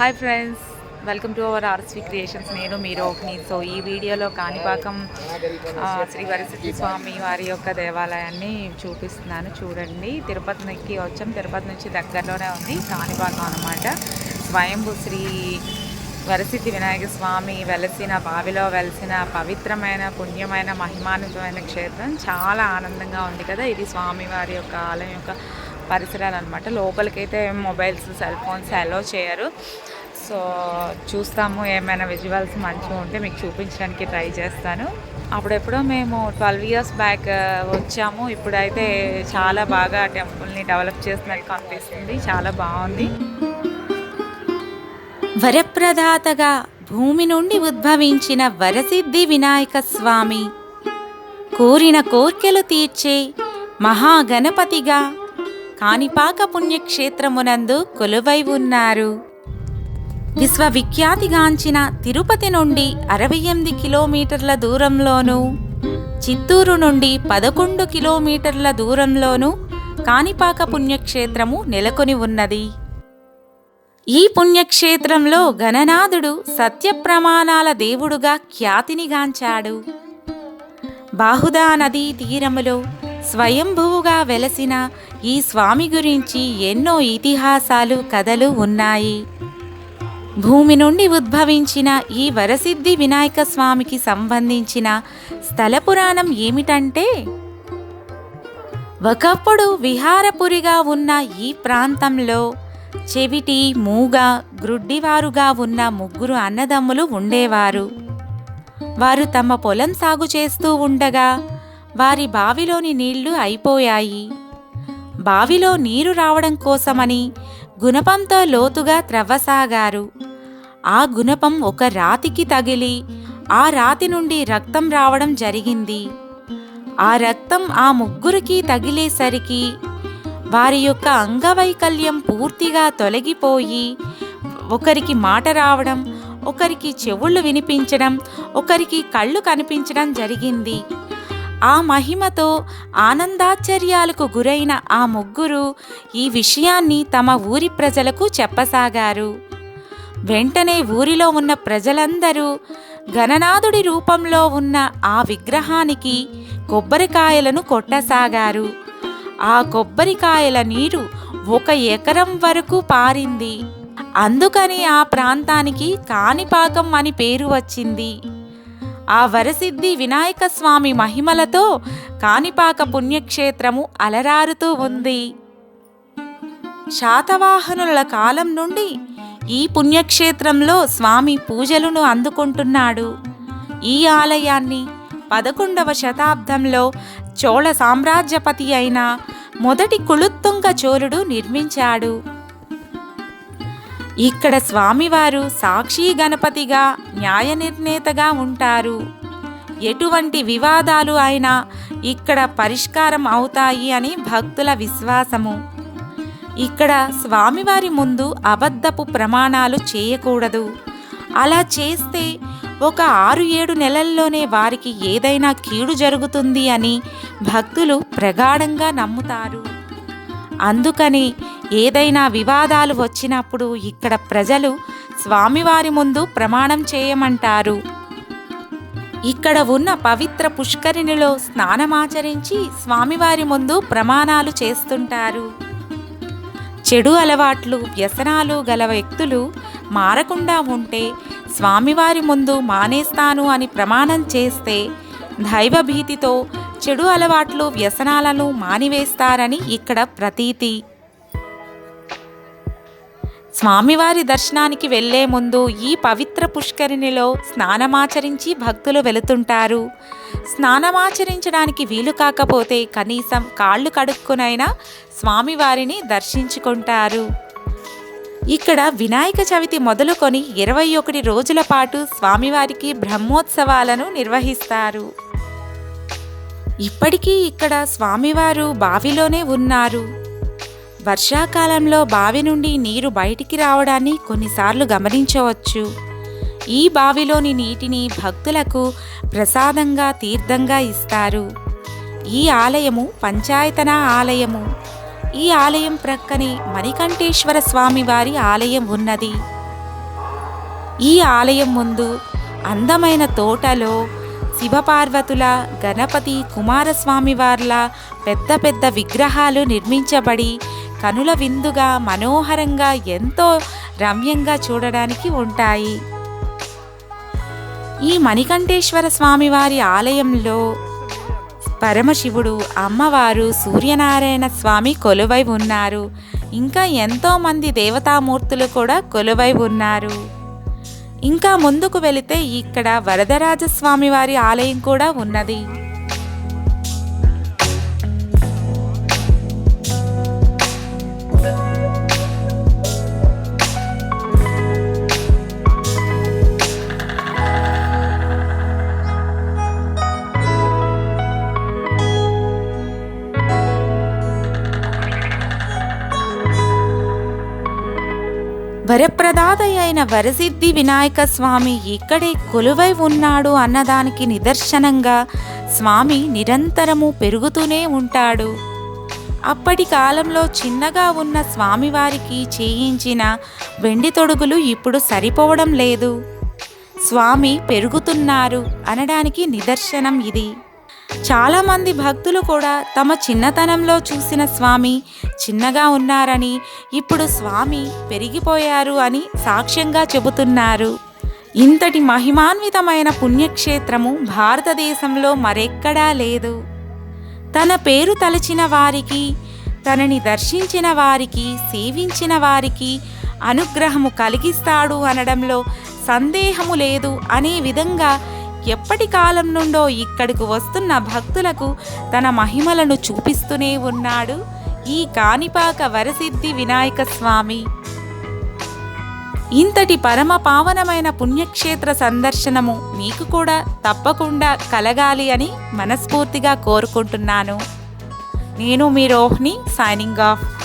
Hi friends welcome to our RSV creations. నేను మీ Rohini. So ఈ వీడియోలో కాణిపాకం శ్రీ వరసిద్ధి స్వామి వారి యొక్క దేవాలయాన్ని చూపిస్తున్నాను. చూడండి తిరుపతికి వచ్చాం. తిరుపతి నుంచి దగ్గరలోనే ఉంది కాణిపాకం అనమాట స్వయంభూ శ్రీ వరసిద్ధి వినాయక స్వామి వెలసిన బావిలో వెలసిన పవిత్రమైన పుణ్యమైన మహిమాన్వితమైన క్షేత్రం. చాలా ఆనందంగా ఉంది కదా ఇది స్వామివారి యొక్క ఆలయం యొక్క పరిసరాలు అనమాట లోపలికైతే మొబైల్స్ సెల్ ఫోన్స్ అలో చేయరు. సో చూస్తాము ఏమైనా విజువల్స్ మంచిగా ఉంటే మీకు చూపించడానికి ట్రై చేస్తాను. అప్పుడెప్పుడో మేము ట్వెల్వ్ ఇయర్స్ బ్యాక్ వచ్చాము. ఇప్పుడైతే చాలా బాగా టెంపుల్ని డెవలప్ చేస్తున్నట్టు కనిపిస్తుంది. చాలా బాగుంది. వరప్రదాతగా భూమి నుండి ఉద్భవించిన వరసిద్ధి వినాయక స్వామి కోరిన కోర్కెలు తీర్చే మహాగణపతిగా కాణిపాక పుణ్యక్షేత్రమునందు కొలువై ఉన్నారు. విశ్వవిఖ్యాతిగాంచిన తిరుపతి నుండి అరవై ఎనిమిది కిలోమీటర్ల దూరంలోనూ చిత్తూరు నుండి పదకొండు కిలోమీటర్ల దూరంలోనూ కాణిపాక పుణ్యక్షేత్రము నెలకొని ఉన్నది. ఈ పుణ్యక్షేత్రంలో గణనాథుడు సత్యప్రమాణాల దేవుడుగా ఖ్యాతినిగాంచాడు. బాహుదా నదీ తీరములో స్వయంభువుగా వెలసిన ఈ స్వామి గురించి ఎన్నో ఇతిహాసాలు కథలు ఉన్నాయి. భూమి నుండి ఉద్భవించిన ఈ వరసిద్ధి వినాయక స్వామికి సంబంధించిన స్థల పురాణం ఏమిటంటే ఒకప్పుడు విహారపురిగా ఉన్న ఈ ప్రాంతంలో చెవిటి మూగ గ్రుడ్డివారుగా ఉన్న ముగ్గురు అన్నదమ్ములు ఉండేవారు. వారు తమ పొలం సాగు చేస్తూ ఉండగా వారి బావిలోని నీళ్ళు అయిపోయాయి. బావిలో నీరు రావడం కోసమని గుణపంతో లోతుగా త్రవ్వసాగారు. ఆ గుణపం ఒక రాతికి తగిలి ఆ రాతి నుండి రక్తం రావడం జరిగింది. ఆ రక్తం ఆ ముగ్గురికి తగిలేసరికి వారి యొక్క అంగవైకల్యం పూర్తిగా తొలగిపోయి ఒకరికి మాట రావడం ఒకరికి చెవుళ్ళు వినిపించడం ఒకరికి కళ్ళు కనిపించడం జరిగింది. ఆ మహిమతో ఆనందాశ్చర్యాలకు గురైన ఆ ముగ్గురు ఈ విషయాన్ని తమ ఊరి ప్రజలకు చెప్పసాగారు. వెంటనే ఊరిలో ఉన్న ప్రజలందరూ గణనాథుడి రూపంలో ఉన్న ఆ విగ్రహానికి కొబ్బరికాయలను కొట్టసాగారు. ఆ కొబ్బరికాయల నీరు ఒక ఎకరం వరకు పారింది. అందుకని ఆ ప్రాంతానికి కాణిపాకం అని పేరు వచ్చింది. ఆ వరసిద్ధి వినాయక స్వామి మహిమలతో కాణిపాక పుణ్యక్షేత్రము అలరారుతూ ఉంది. శాతవాహనుల కాలం నుండి ఈ పుణ్యక్షేత్రంలో స్వామి పూజలను అందుకుంటున్నాడు. ఈ ఆలయాన్ని పదకొండవ శతాబ్దంలో చోళ సామ్రాజ్యపతి అయిన మొదటి కులుత్తుంగ చోళుడు నిర్మించాడు. ఇక్కడ స్వామివారు సాక్షి గణపతిగా న్యాయ నిర్ణేతగా ఉంటారు. ఎటువంటి వివాదాలు అయినా ఇక్కడ పరిష్కారం అవుతాయి అని భక్తుల విశ్వాసము. ఇక్కడ స్వామివారి ముందు అబద్ధపు ప్రమాణాలు చేయకూడదు. అలా చేస్తే ఒక ఆరు ఏడు నెలల్లోనే వారికి ఏదైనా కీడు జరుగుతుంది అని భక్తులు ప్రగాఢంగా నమ్ముతారు. అందుకని ఏదైనా వివాదాలు వచ్చినప్పుడు ఇక్కడ ప్రజలు స్వామివారి ముందు ప్రమాణం చేయమంటారు. ఇక్కడ ఉన్న పవిత్ర పుష్కరిణిలో స్నానమాచరించి స్వామివారి ముందు ప్రమాణాలు చేస్తుంటారు. చెడు అలవాట్లు వ్యసనాలు గల వ్యక్తులు మారకుండా ఉంటే స్వామివారి ముందు మానేస్తాను అని ప్రమాణం చేస్తే దైవభీతితో చెడు అలవాట్లు వ్యసనాలను మానివేస్తారని ఇక్కడ ప్రతీతి. స్వామివారి దర్శనానికి వెళ్ళే ముందు ఈ పవిత్ర పుష్కరిణిలో స్నానమాచరించి భక్తులు వెళుతుంటారు. స్నానమాచరించడానికి వీలు కాకపోతే కనీసం కాళ్ళు కడుక్కునైనా స్వామివారిని దర్శించుకుంటారు. ఇక్కడ వినాయక చవితి మొదలుకొని ఇరవై ఒకటి రోజుల పాటు స్వామివారికి బ్రహ్మోత్సవాలను నిర్వహిస్తారు. ఇప్పటికీ ఇక్కడ స్వామివారు బావిలోనే ఉన్నారు. వర్షాకాలంలో బావి నుండి నీరు బయటికి రావడాన్ని కొన్నిసార్లు గమనించవచ్చు. ఈ బావిలోని నీటిని భక్తులకు ప్రసాదంగా తీర్థంగా ఇస్తారు. ఈ ఆలయము పంచాయతన ఆలయము. ఈ ఆలయం ప్రక్కనే మణికంఠేశ్వర స్వామి వారి ఆలయం ఉన్నది. ఈ ఆలయం ముందు అందమైన తోటలో శివపార్వతుల గణపతి కుమారస్వామివార్ల పెద్ద పెద్ద విగ్రహాలు నిర్మించబడి కనుల విందుగా మనోహరంగా ఎంతో రమ్యంగా చూడడానికి ఉంటాయి. ఈ మణికంఠేశ్వర స్వామివారి ఆలయంలో పరమశివుడు అమ్మవారు సూర్యనారాయణ స్వామి కొలువై ఉన్నారు. ఇంకా ఎంతోమంది దేవతామూర్తులు కూడా కొలువై ఉన్నారు. ఇంకా ముందుకు వెళితే ఇక్కడ వరదరాజ వారి ఆలయం కూడా ఉన్నది. వరప్రదాత అయిన వరసిద్ధి వినాయక స్వామి ఇక్కడే కొలువై ఉన్నాడు అన్నదానికి నిదర్శనంగా స్వామి నిరంతరము పెరుగుతూనే ఉంటాడు. అప్పటి కాలంలో చిన్నగా ఉన్న స్వామివారికి చేయించిన వెండి తొడుగులు ఇప్పుడు సరిపోవడం లేదు. స్వామి పెరుగుతున్నారు అనడానికి నిదర్శనం ఇది. చాలామంది భక్తులు కూడా తమ చిన్నతనంలో చూసిన స్వామి చిన్నగా ఉన్నారని ఇప్పుడు స్వామి పెరిగిపోయారు అని సాక్ష్యంగా చెబుతున్నారు. ఇంతటి మహిమాన్వితమైన పుణ్యక్షేత్రము భారతదేశంలో మరెక్కడా లేదు. తన పేరు తలచిన వారికి తనని దర్శించిన వారికి సేవించిన వారికి అనుగ్రహము కలిగిస్తాడు అనడంలో సందేహము లేదు అనే విధంగా ఎప్పటి కాలం నుండో ఇక్కడికి వస్తున్న భక్తులకు తన మహిమలను చూపిస్తూనే ఉన్నాడు ఈ కాణిపాక వరసిద్ధి వినాయక స్వామి. ఇంతటి పరమ పావనమైన పుణ్యక్షేత్ర సందర్శనము మీకు కూడా తప్పకుండా కలగాలి అని మనస్ఫూర్తిగా కోరుకుంటున్నాను. నేను మీ రోహిణి సైనింగ్ ఆఫ్